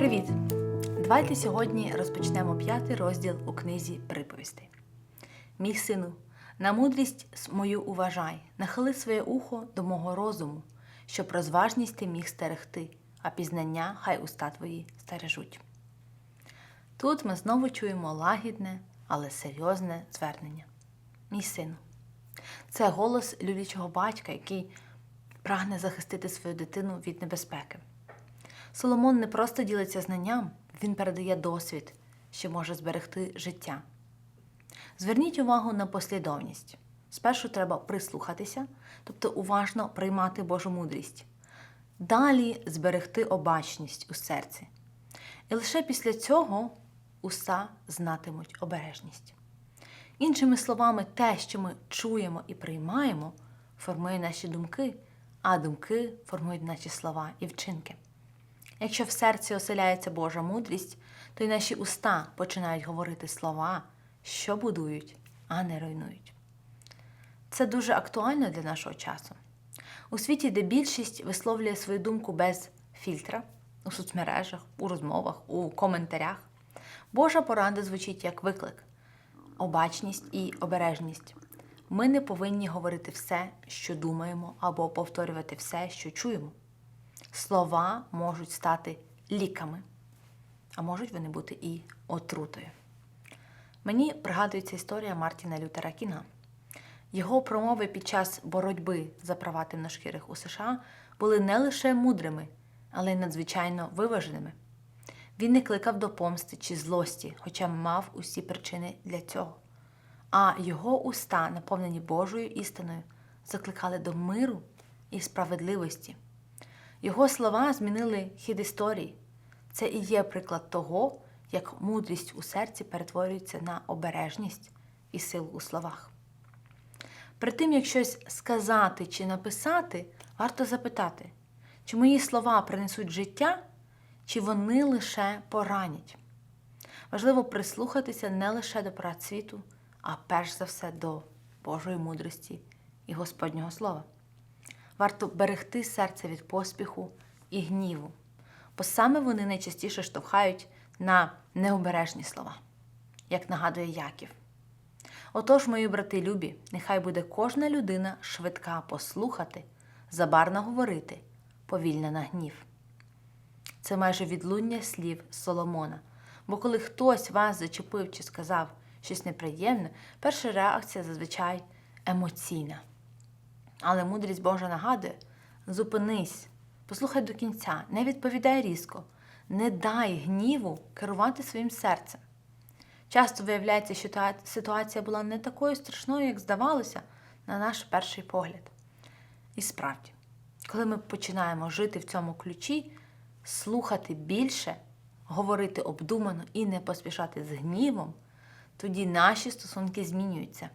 Привіт! Давайте сьогодні розпочнемо п'ятий розділ у книзі приповістей. Мій сину, на мудрість мою уважай, нахили своє ухо до мого розуму, щоб розважність ти міг стерегти, а пізнання хай уста твої стережуть. Тут ми знову чуємо лагідне, але серйозне звернення. Мій сину. Це голос люблячого батька, який прагне захистити свою дитину від небезпеки. Соломон не просто ділиться знанням, він передає досвід, що може зберегти життя. Зверніть увагу на послідовність. Спершу треба прислухатися, тобто уважно приймати Божу мудрість. Далі зберегти обачність у серці. І лише після цього уста знатимуть обережність. Іншими словами, те, що ми чуємо і приймаємо, формує наші думки, а думки формують наші слова і вчинки. Якщо в серці оселяється Божа мудрість, то й наші уста починають говорити слова, що будують, а не руйнують. Це дуже актуально для нашого часу. У світі, де більшість висловлює свою думку без фільтра, у соцмережах, у розмовах, у коментарях, Божа порада звучить як виклик, обачність і обережність. Ми не повинні говорити все, що думаємо, або повторювати все, що чуємо. Слова можуть стати ліками, а можуть вони бути і отрутою. Мені пригадується історія Мартіна Лютера Кінга. Його промови під час боротьби за права темношкірих у США були не лише мудрими, але й надзвичайно виваженими. Він не кликав до помсти чи злості, хоча мав усі причини для цього. А його уста, наповнені Божою істиною, закликали до миру і справедливості. Його слова змінили хід історії. Це і є приклад того, як мудрість у серці перетворюється на обережність і силу у словах. Перед тим, як щось сказати чи написати, варто запитати, чи мої слова принесуть життя, чи вони лише поранять. Важливо прислухатися не лише до світу, а перш за все до Божої мудрості і Господнього Слова. Варто берегти серце від поспіху і гніву, бо саме вони найчастіше штовхають на необережні слова, як нагадує Яків. Отож, мої брати любі, нехай буде кожна людина швидка послухати, забарно говорити, повільна на гнів. Це майже відлуння слів Соломона. Бо коли хтось вас зачепив чи сказав щось неприємне, перша реакція зазвичай емоційна. Але мудрість Божа нагадує: зупинись, послухай до кінця, не відповідай різко, не дай гніву керувати своїм серцем. Часто виявляється, що та ситуація була не такою страшною, як здавалося, на наш перший погляд. І справді, коли ми починаємо жити в цьому ключі, слухати більше, говорити обдумано і не поспішати з гнівом, тоді наші стосунки змінюються.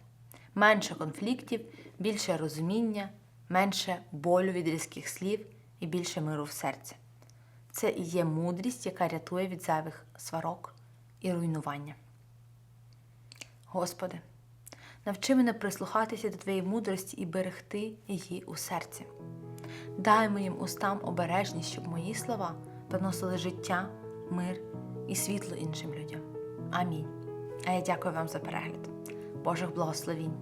Менше конфліктів, більше розуміння, менше болю від різких слів і більше миру в серці. Це і є мудрість, яка рятує від зайвих сварок і руйнування. Господи, навчи мене прислухатися до Твоєї мудрості і берегти її у серці. Дай моїм устам обережність, щоб мої слова приносили життя, мир і світло іншим людям. Амінь. А я дякую вам за перегляд. Божих благословінь.